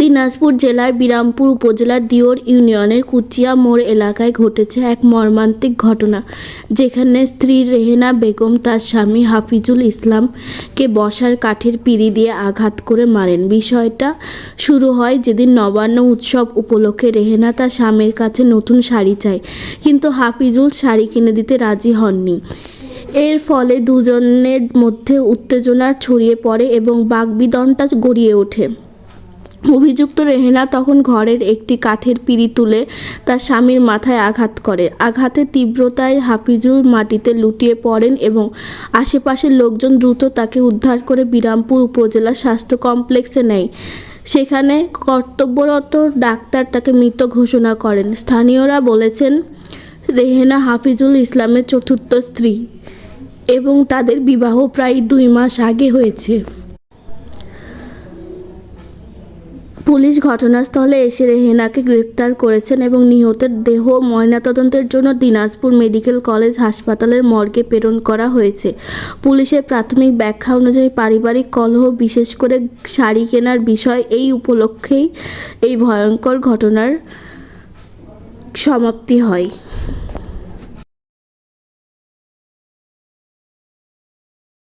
দিনাজপুর জেলার বিরামপুর উপজেলার দিওর ইউনিয়নের কুচিয়া মোড় এলাকায় ঘটেছে এক মর্মান্তিক ঘটনা, যেখানে স্ত্রী রেহেনা বেগম, তার স্বামী হাফিজুল ইসলামকে বসার কাঠের পিঁড়ি দিয়ে আঘাত করে মারেন। বিষয়টা শুরু হয় যেদিন নবান্ন উৎসব উপলক্ষে রেহেনা তার স্বামীর কাছে নতুন শাড়ি চায়, কিন্তু হাফিজুল শাড়ি কিনে দিতে রাজি হননি। এর ফলে দুজনের মধ্যে উত্তেজনা ছড়িয়ে পড়ে এবং বাগবিদনটা গড়িয়ে ওঠে। অভিযুক্ত রেহেনা তখন ঘরের একটি কাঠের পিঁড়ি তুলে তার স্বামীর মাথায় আঘাত করে। আঘাতের তীব্রতায় হাফিজুল মাটিতে লুটিয়ে পড়েন এবং আশেপাশের লোকজন দ্রুত তাকে উদ্ধার করে বিরামপুর উপজেলা স্বাস্থ্য কমপ্লেক্সে নেয়। সেখানে কর্তব্যরত ডাক্তার তাকে মৃত ঘোষণা করেন। স্থানীয়রা বলেছেন, রেহেনা হাফিজুল ইসলামের চতুর্থ স্ত্রী এবং তাদের বিবাহ প্রায় দুই মাস আগে হয়েছে। পুলিশ ঘটনাস্থলে এসে রেহেনাকে গ্রেপ্তার করেছেন এবং নিহতের দেহ ময়নাতদন্তের জন্য দিনাজপুর মেডিকেল কলেজ হাসপাতালের মর্গে প্রেরণ করা হয়েছে। পুলিশের প্রাথমিক ব্যাখ্যা অনুযায়ী পারিবারিক কলহ, বিশেষ করে শাড়ি কেনার বিষয় এই উপলক্ষেই এই ভয়ঙ্কর ঘটনার সমাপ্তি হয়।